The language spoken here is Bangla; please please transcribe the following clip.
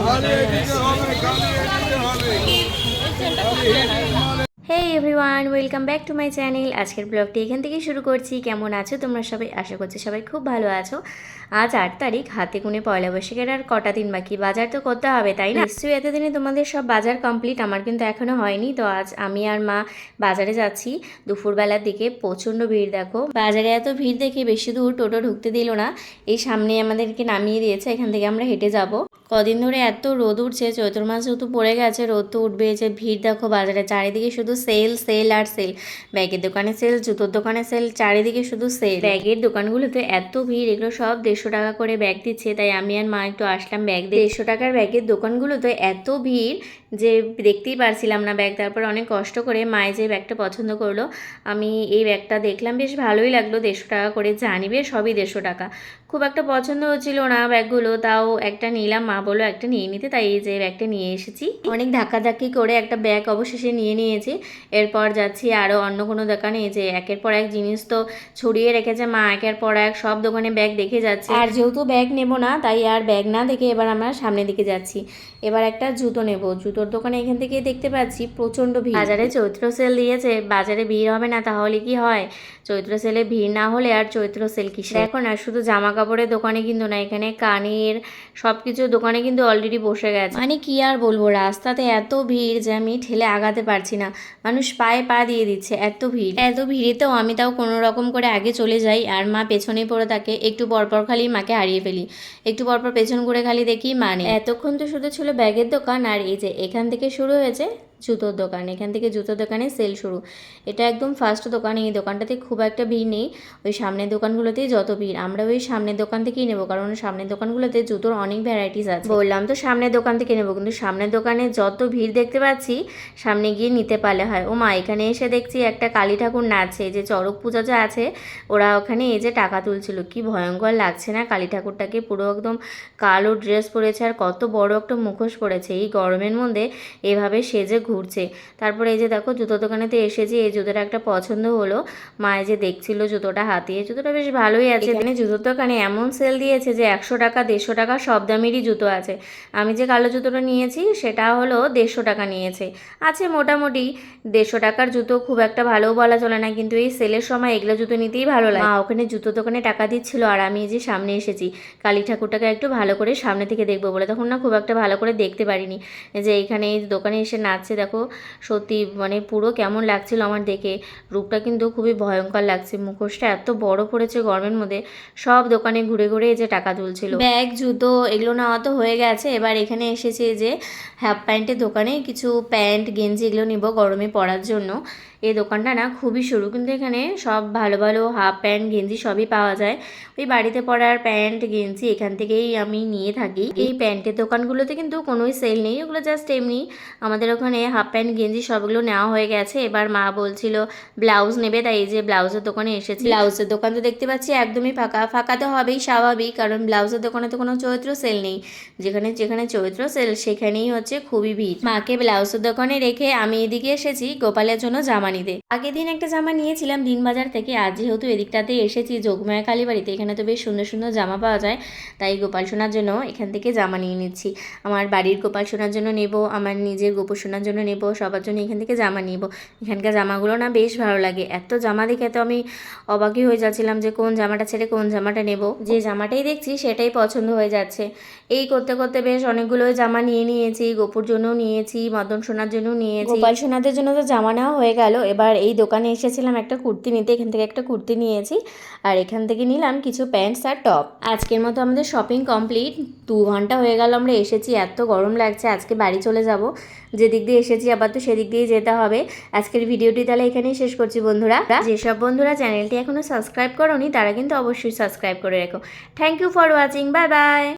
হবে hey everyone welcome back to my channel আজকের ব্লগটি এখান থেকে শুরু করছি। কেমন আছো তোমরা সবাই? আশা করছি সবাই খুব ভালো আছো। আজ আট তারিখ, হাতে গুনে পয়লা বৈশাখের আর কটা দিন বাকি? বাজার তো করতে হবে, তাই না? নিশ্চয়ই এতদিনে তোমাদের সব বাজার কমপ্লিট আমার কিন্তু এখনও হয়নি। তো আজ আমি আর মা বাজারে যাচ্ছি। দুপুরবেলার দিকে প্রচণ্ড ভিড়, দেখো। বাজারে এত ভিড় দেখে বেশি দূর টোটো ঢুকতে দিল না। এই সামনে আমাদেরকে নামিয়ে দিয়েছে, এখান থেকে আমরা হেঁটে যাব। কদিন ধরে এত রোদ উঠছে, চৈত্র মাস যেহেতু পড়ে গেছে, রোদ তো উঠবে যে ভিড় দেখো বাজারে, চারিদিকে শুধু সেল সেল আর সেল ব্যাগের দোকানে সেল জুতোর দোকানে সেল চারিদিকে শুধু সেল ব্যাগের দোকানগুলোতে এত ভিড়, এগুলো সব দেড়শো টাকা করে ব্যাগ দিচ্ছে, তাই আমি আর মা একটু আসলাম ব্যাগ দেড়শো টাকার ব্যাগের দোকানগুলোতে এত ভিড় যে দেখতেই পারছিলাম না ব্যাগ, তারপর অনেক কষ্ট করে মায়ে যে ব্যাগটা পছন্দ করল, আমি এই ব্যাগটা দেখলাম, বেশ ভালোই লাগল, দেড়শো টাকা করে জানিবে সবই দেড়শো টাকা। খুব একটা পছন্দ হচ্ছিল না ব্যাগগুলো, তাও একটা নিলাম, মা বলল একটা নিয়ে নিতে, তাই এই যে ব্যাগটা নিয়ে এসেছি। অনেক ধাক্কাধাক্কি করে একটা ব্যাগ অবশেষে নিয়ে নিয়েছি। এরপর যাচ্ছি আরও অন্য কোনো দোকানে যে একের পর এক জিনিস তো ছড়িয়ে রেখেছে মা, একের পর এক সব দোকানে ব্যাগ দেখে যাচ্ছে। আর যেহেতু ব্যাগ নেব না, তাই আর ব্যাগ না দেখে এবার আমরা সামনের দিকে যাচ্ছি। এবার একটা জুতো নেব। জুতোর দোকানে এখান থেকে দেখতে পাচ্ছি প্রচণ্ড ভিড়। বাজারে চৈত্র সেল দিয়েছে, বাজারে ভিড় হবে না, তাহলে কি হয়? চৈত্র সেলে ভিড় না হলে আর চৈত্র সেল কিসে এখন আর শুধু জামা কাপড়ের দোকানে কিন্তু না, এখানে কানের সব কিছু দোকানে কিন্তু অলরেডি বসে গেছে। মানে কি আর বলব, রাস্তাতে এত ভিড় যে আমি ঠেলে আগাতে পারছি না। মানুষ পায়ে পা দিয়ে দিচ্ছে, এত ভিড়। এত ভিড়েতেও আমি তাও কোনো রকম করে আগে চলে যাই আর মা পেছনে পড়ে থাকে। একটু পরপর খালি মাকে হারিয়ে ফেলি। একটু পরপর পেছন করে খালি দেখি মানে এতক্ষণ তো শুধু ছিল ব্যাগের দোকান আর এই যে এখান থেকে শুরু হয়েছে জুতোর দোকান, এখান থেকে জুতোর দোকানে সেল শুরু। এটা একদম ফার্স্ট দোকান, এই দোকানটাতে খুব একটা ভিড় নেই। ওই সামনের দোকানগুলোতেই যত ভিড়, আমরা ওই সামনের দোকান থেকেই নেব, কারণ সামনের দোকানগুলোতে জুতোর অনেক ভ্যারাইটিস আছে। বললাম তো সামনের দোকান থেকে নেব, কিন্তু সামনের দোকানে যত ভিড় দেখতে পাচ্ছি, সামনে গিয়ে নিতে পারলে হয়। ও মা, এখানে এসে দেখছি একটা কালী ঠাকুর নাচছে যে চড়ক পূজা যে আছে, ওরা ওখানে এই যে টাকা তুলছিল। কি ভয়ঙ্কর লাগছে না কালী ঠাকুরটাকে, পুরো একদম কালো ড্রেস পরেছে, আর কত বড় একটা মুখোশ পরেছে। এই গরমের মধ্যে এভাবে সেজে ঘুরছে। তারপরে এই যে দেখো জুতো দোকানেতে এসেছি এই জুতোটা একটা পছন্দ হলো মায়ে যে দেখছিল জুতোটা হাতিয়ে জুতোটা বেশ ভালোই আছে। এখানে জুতোর দোকানে এমন সেল দিয়েছে যে একশো টাকা দেড়শো টাকা সব দামেরই জুতো আছে। আমি যে কালো জুতোটা নিয়েছি সেটা হলো দেড়শো টাকা নিয়েছে। আছে মোটামুটি দেড়শো টাকার জুতো খুব একটা ভালোও বলা চলে না কিন্তু এই সেলের সময় এগুলো জুতো নিতেই ভালো লাগে। মা ওখানে জুতো দোকানে টাকা দিচ্ছিল আর আমি এই যে সামনে এসেছি কালী ঠাকুরটাকে একটু ভালো করে সামনে থেকে দেখব বলে। তখন না খুব একটা ভালো করে দেখতে পারিনি। যে এইখানে এই দোকানে এসে নাচছে দেখো, সত্যি মানে পুরো কেমন লাগছিল আমার দেখে। রূপটা কিন্তু খুবই ভয়ঙ্কর লাগছে, মুখোশটা এত বড় পড়েছে গরমের মধ্যে, সব দোকানে ঘুরে ঘুরে এই যে টাকা তুলছিল। ব্যাগ, জুতো, এগুলো নেওয়া তো হয়ে গেছে, এবার এখানে এসেছে যে হাফ প্যান্টের দোকানে কিছু প্যান্ট, গেঞ্জি এগুলো নিব গরমে পরার জন্য। এই দোকানটা না খুবই সরু, কিন্তু এখানে সব ভালো ভালো হাফ প্যান্ট গেঞ্জি সবই পাওয়া যায়। ওই বাড়িতে পরার প্যান্ট, গেঞ্জি এখান থেকেই আমি নিয়ে থাকি। এই প্যান্টের দোকানগুলোতে কিন্তু কোনোই সেল নেই, ওগুলো জাস্ট এমনি আমাদের ওখানে হাফ প্যান্ট, গেঞ্জি সবগুলো নেওয়া হয়ে গেছে। এবার মা বলছিল, ব্লাউজ নেবে? তাই এই যে ব্লাউজের দোকানে এসেছি। ব্লাউজের দোকান তো দেখতে পাচ্ছি একদমই ফাঁকা। ফাঁকা তো হবেই, স্বাভাবিক, কারণ ব্লাউজের দোকানে তো কোনো চৈত্র সেল নেই। যেখানে যেখানে চৈত্র সেল, সেখানেই হচ্ছে খুবই ভিড়। মাকে ব্লাউজের দোকানে রেখে আমি এদিকে এসেছি গোপালের জন্য জামা নিতে। আগের দিন একটা জামা নিয়েছিলাম দিনবাজার থেকে, আজ যেহেতু এদিকটাতে এসেছি, যোগমায়া কালীবাড়িতে, এখানে তো বেশ সুন্দর সুন্দর জামা পাওয়া যায়। তাই গোপাল সোনার জন্য এখান থেকে জামা নিয়ে নিচ্ছি। আমার বাড়ির গোপাল সোনার জন্য নেব, আমার নিজের গোপর সোনার জন্য নেব, সবার জন্য এখান থেকে জামা নিব। এখানকার জামাগুলো না বেশ ভালো লাগে। এত জামা দেখে তো আমি অবাকই হয়ে যাচ্ছিলাম যে কোন জামাটা ছেড়ে কোন জামাটা নেব। যে জামাটাই দেখছি সেটাই পছন্দ হয়ে যাচ্ছে। এই করতে করতে বেশ অনেকগুলো জামা নিয়ে নিয়েছি, গোপুর জন্যও নিয়েছি, মদন সোনার জন্য নিয়েছি। গোপাল সোনাদের জন্য তো জামা নেওয়া হয়ে গেল। এবার এই দোকানে এসেছিলাম একটা কুর্তি নিতে, এখান থেকে একটা কুর্তি নিয়েছি। আর এখান থেকে নিলাম কিছু প্যান্টস আর টপ। আজকের মতো আমাদের শপিং কমপ্লিট। দু ঘণ্টা হয়ে গেল আমরা এসেছি, এত গরম লাগছে, আজকে বাড়ি চলে যাব। যেদিক দিয়ে এসেছি আবার তো সেদিক দিয়েই যেতে হবে। আজকের ভিডিওটি তাহলে এখানেই শেষ করছি বন্ধুরা। যেসব বন্ধুরা চ্যানেলটি এখনও সাবস্ক্রাইব করোনি, তারা কিন্তু অবশ্যই সাবস্ক্রাইব করে রেখো। Thank you for watching bye bye